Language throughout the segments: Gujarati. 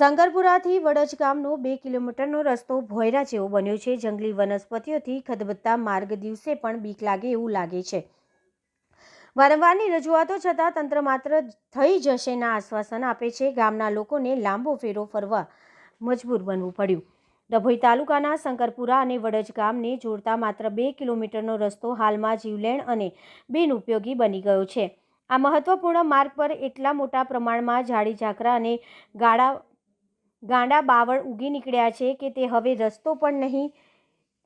શંકરપુરાથી વડજ ગામનો બે કિલોમીટરનો રસ્તો ભોયરા જેવો બન્યો છે. જંગલી વનસ્પતિઓથી ખદબદતા માર્ગ દિવસે પણ બીક લાગે એવું લાગે છે. વારંવારની રજૂઆતો છતાં તંત્ર માત્ર થઈ જશેના આશ્વાસન આપે છે. ગામના લોકોને લાંબો ફેરો ફરવા મજબૂર બનવું પડ્યું. ડભોઈ તાલુકાના શંકરપુરા અને વડજ ગામને જોડતા માત્ર બે કિલોમીટરનો રસ્તો હાલમાં જીવલેણ અને બિનઉપયોગી બની ગયો છે. આ મહત્વપૂર્ણ માર્ગ પર એટલા મોટા પ્રમાણમાં ઝાડી ઝાકરા અને ગાડા ગાંડા બાવળ ઉગી નીકળ્યા છે કે તે હવે રસ્તો પણ નહીં,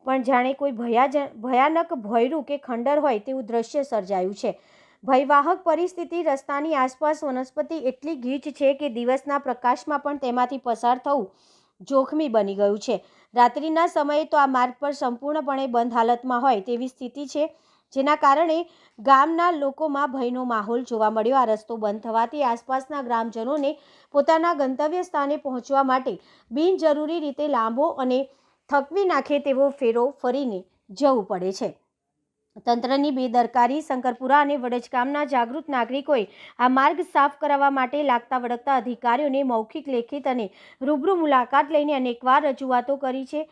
પણ જાણે કોઈ ભયાજ ભયાનક ભયરું કે ખંડર હોય તેવું દ્રશ્ય સર્જાયું છે. ભયવાહક પરિસ્થિતિ, રસ્તાની આસપાસ વનસ્પતિ એટલી ગીચ છે કે દિવસના પ્રકાશમાં પણ તેમાંથી પસાર થવું જોખમી બની ગયું છે. રાત્રિના સમયે તો આ માર્ગ પર સંપૂર્ણપણે બંધ હાલતમાં હોય તેવી સ્થિતિ છે. જેના કારણે ગામના લોકોમાં ભયનો માહોલ જોવા મળ્યો. આ રસ્તો બંધ થવાથી આસપાસના ગ્રામજનોને પોતાના ગંતવ્ય સ્થાને પહોંચવા માટે બિનજરૂરી રીતે લાંબો અને થકવી નાખે તેવો ફેરો ફરીને જવું પડે છે. તંત્રની બેદરકારી, શંકરપુરા અને વડજ ગામના જાગૃત નાગરિકોએ આ માર્ગ સાફ કરાવવા માટે લાગતા વળગતા અધિકારીઓને મૌખિક લેખિત અને રૂબરૂ મુલાકાત લઈને અનેકવાર રજૂઆતો કરી છે,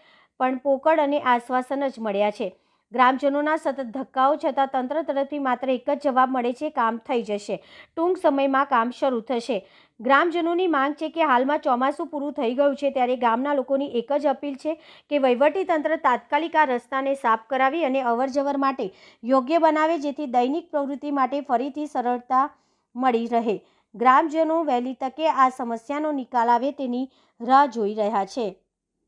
પણ પોકળ અને આશ્વાસન જ મળ્યા છે. ગ્રામજનોના સતત ધક્કાઓ છતાં તંત્ર તરફથી માત્ર એક જ જવાબ મળે છે, કામ થઈ જશે. ટૂંક સમયમાં કામ શરૂ થશે. ગ્રામજનોની માંગ છે કે હાલમાં ચોમાસું પૂરું થઈ ગયું છે ત્યારે ગામના લોકોની એક જ અપીલ છે કે વહીવટી તંત્ર તાત્કાલિક આ રસ્તાને સાફ કરાવી અને અવરજવર માટે યોગ્ય બનાવે જેથી દૈનિક પ્રવૃત્તિ માટે ફરીથી સરળતા મળી રહે. ગ્રામજનો વહેલી તકે આ સમસ્યાનો નિકાલ આવે તેની રાહ જોઈ રહ્યા છે.